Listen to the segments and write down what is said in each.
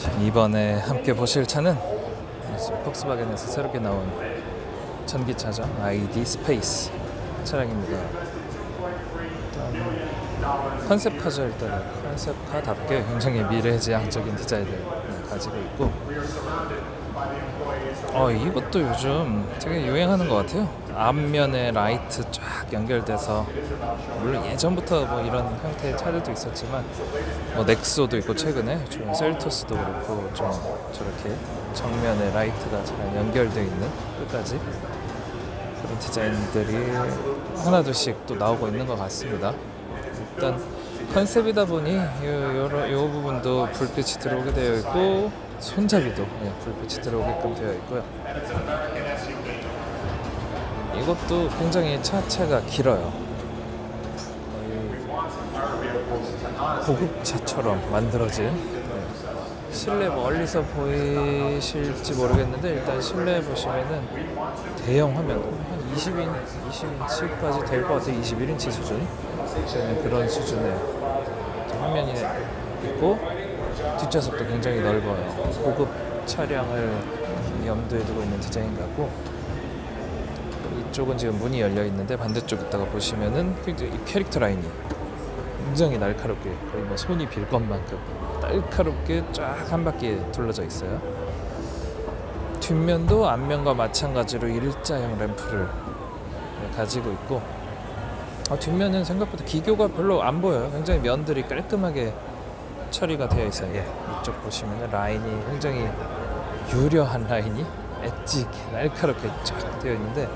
자, 이번에 함께 보실 차는 폭스바겐에서 새롭게 나온 전기차죠. ID 스페이스 차량입니다. 일단 컨셉카죠 일단은 컨셉카답게 굉장히 미래지향적인 디자인을 네, 가지고 있고 어 이것도 요즘 되게 유행하는 것 같아요. 앞면에 라이트 쫙 연결돼서 물론 예전부터 뭐 이런 형태의 차들도 있었지만 뭐 넥소도 있고 최근에 좀 셀토스도 그렇고 좀 저렇게 정면에 라이트가 잘 연결되어 있는 끝까지 그런 디자인들이 하나둘씩 또 나오고 있는 것 같습니다. 일단 컨셉이다 보니 요, 요러, 요 부분도 불빛이 들어오게 되어 있고 손잡이도 예, 불빛이 들어오게끔 되어 있고요. 이것도 굉장히 차체가 길어요. 고급차처럼 만들어진 네. 실내 멀리서 보이실지 모르겠는데 일단 실내 보시면은 대형 화면 한 20인 20인치까지 될 것 같아요. 21인치 수준 그런 수준의 화면이 있고 뒷좌석도 굉장히 넓어요. 고급 차량을 염두에 두고 있는 디자인 같고 이쪽은 지금 문이 열려 있는데 반대쪽 있다가 보시면은 굉장히 이 캐릭터 라인이 굉장히 날카롭게 거의 뭐 손이 빌 것만큼 날카롭게 쫙 한 바퀴 둘러져 있어요. 뒷면도 앞면과 마찬가지로 일자형 램프를 네, 가지고 있고 아, 뒷면은 생각보다 기교가 별로 안 보여요. 굉장히 면들이 깔끔하게 처리가 되어 있어요. 예, 이쪽 보시면 라인이 굉장히 유려한 라인이 엣지 날카롭게 쫙 되어 있는데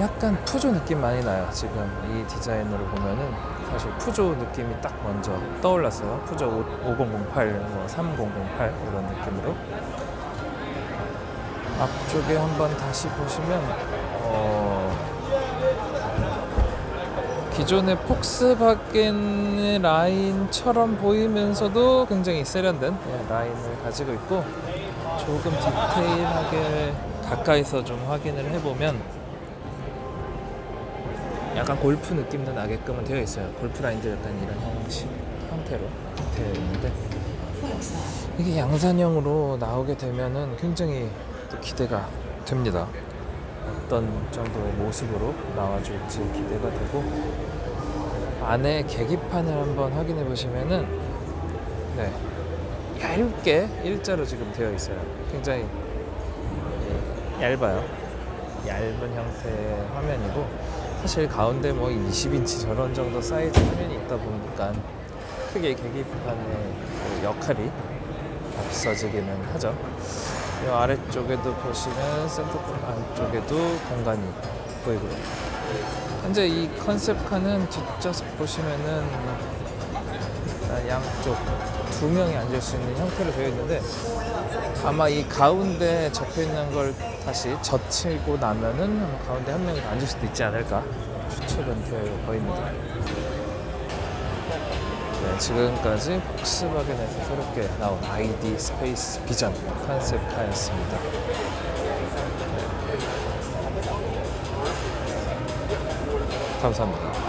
약간 푸조 느낌 많이 나요. 지금 이 디자인으로 보면은 사실 푸조 느낌이 딱 먼저 떠올랐어요. 푸조 5008, 뭐 3008 이런 느낌으로. 앞쪽에 한번 다시 보시면 어, 기존의 폭스바겐의 라인처럼 보이면서도 굉장히 세련된 예, 라인을 가지고 있고 조금 디테일하게 가까이서 좀 확인을 해보면 약간 골프 느낌도 나게끔은 되어 있어요. 골프 라인도 약간 이런 형식 형태로 되어 있는데 이게 양산형으로 나오게 되면은 굉장히 또 기대가 됩니다. 어떤 정도의 모습으로 나와줄지 기대가 되고 안에 계기판을 한번 확인해 보시면은 네 얇게 일자로 지금 되어 있어요. 굉장히 예, 얇아요. 얇은 형태의 화면이고 사실 가운데 뭐 20인치 저런 정도 사이즈 화면이 있다 보니까 크게 계기판의 그 역할이 없어지기는 하죠. 이 아래쪽에도 보시면 센터폰 안쪽에도 공간이 보이고요. 현재 이 컨셉카는 뒷좌석 보시면은 일단 양쪽 두 명이 앉을 수 있는 형태로 되어 있는데 아마 이 가운데 접혀 있는 걸 다시 젖히고 나면은 가운데 한 명이 더 앉을 수도 있지 않을까 추측은 되어 보입니다. 네, 지금까지 폭스바겐에서 새롭게 나온 ID 스페이스 비전 컨셉 카였습니다. 감사합니다.